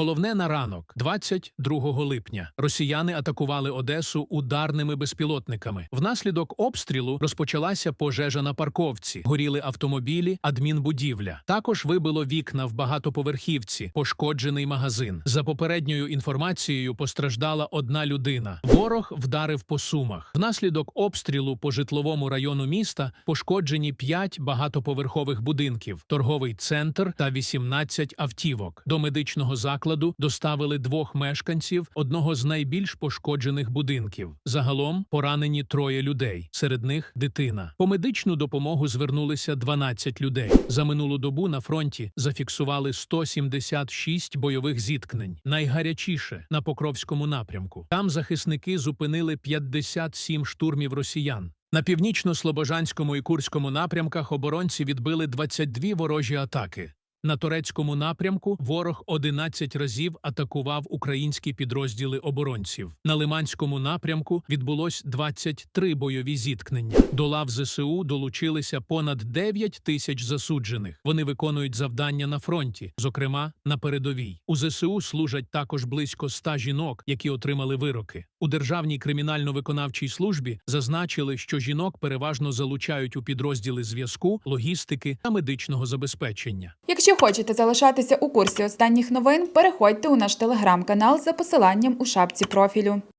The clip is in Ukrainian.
Головне на ранок, 22 липня, росіяни атакували Одесу ударними безпілотниками. Внаслідок обстрілу розпочалася пожежа на парковці, горіли автомобілі, адмінбудівля. Також вибило вікна в багатоповерхівці, пошкоджений магазин. За попередньою інформацією, постраждала одна людина. Ворог вдарив по сумах. Внаслідок обстрілу по житловому району міста пошкоджені 5 багатоповерхових будинків, торговий центр та 18 автівок. До медичного закладу доставили двох мешканців одного з найбільш пошкоджених будинків. Загалом поранені троє людей, серед них дитина. По медичну допомогу звернулися 12 людей. За минулу добу на фронті зафіксували 176 бойових зіткнень. Найгарячіше на Покровському напрямку. Там захисники зупинили 57 штурмів росіян. На північно-слобожанському і курському напрямках оборонці відбили 22 ворожі атаки. На турецькому напрямку ворог 11 разів атакував українські підрозділи оборонців. На Лиманському напрямку відбулось 23 бойові зіткнення. До лав ЗСУ долучилися понад 9 тисяч засуджених. Вони виконують завдання на фронті, зокрема на передовій. У ЗСУ служать також близько 100 жінок, які отримали вироки. У Державній кримінально-виконавчій службі зазначили, що жінок переважно залучають у підрозділи зв'язку, логістики та медичного забезпечення. Якщо хочете залишатися у курсі останніх новин, переходьте у наш телеграм-канал за посиланням у шапці профілю.